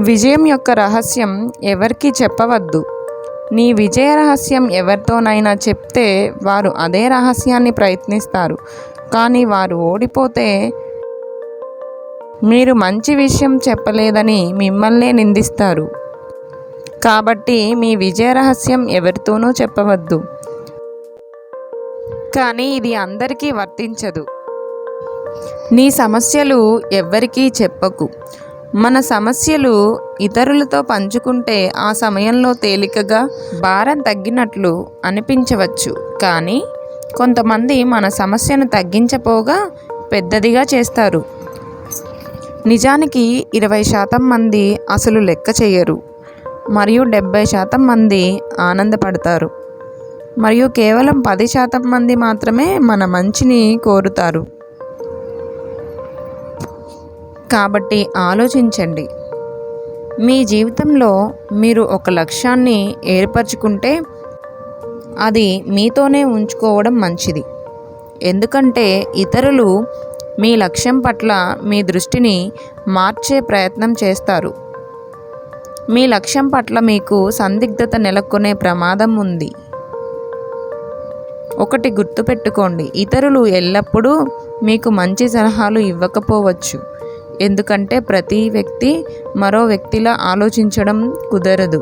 విజయం యొక్క రహస్యం ఎవరికీ చెప్పవద్దు. నీ విజయ రహస్యం ఎవరితోనైనా చెప్తే వారు అదే రహస్యాన్ని ప్రయత్నిస్తారు. కానీ వారు ఓడిపోతే మీరు మంచి విషయం చెప్పలేదని మిమ్మల్నే నిందిస్తారు. కాబట్టి మీ విజయ రహస్యం ఎవరితోనూ చెప్పవద్దు. కానీ ఇది అందరికీ వర్తించదు. నీ సమస్యలు ఎవ్వరికీ చెప్పకు. మన సమస్యలు ఇతరులతో పంచుకుంటే ఆ సమయంలో తేలికగా భారం తగ్గినట్లు అనిపించవచ్చు. కానీ కొంతమంది మన సమస్యను తగ్గించపోగా పెద్దదిగా చేస్తారు. నిజానికి ఇరవై శాతం మంది అసలు లెక్క చేయరు. మరియు డెబ్భై శాతం మంది ఆనందపడతారు. మరియు కేవలం పది శాతం మంది మాత్రమే మన మంచిని కోరుతారు. కాబట్టి ఆలోచించండి. మీ జీవితంలో మీరు ఒక లక్ష్యాన్ని ఏర్పరచుకుంటే అది మీతోనే ఉంచుకోవడం మంచిది. ఎందుకంటే ఇతరులు మీ లక్ష్యం పట్ల మీ దృష్టిని మార్చే ప్రయత్నం చేస్తారు. మీ లక్ష్యం పట్ల మీకు సందిగ్ధత నెలకొనే ప్రమాదం ఉంది. ఒకటి గుర్తుపెట్టుకోండి. ఇతరులు ఎల్లప్పుడూ మీకు మంచి సలహాలు ఇవ్వకపోవచ్చు. ఎందుకంటే ప్రతి వ్యక్తి మరో వ్యక్తిలా ఆలోచించడం కుదరదు.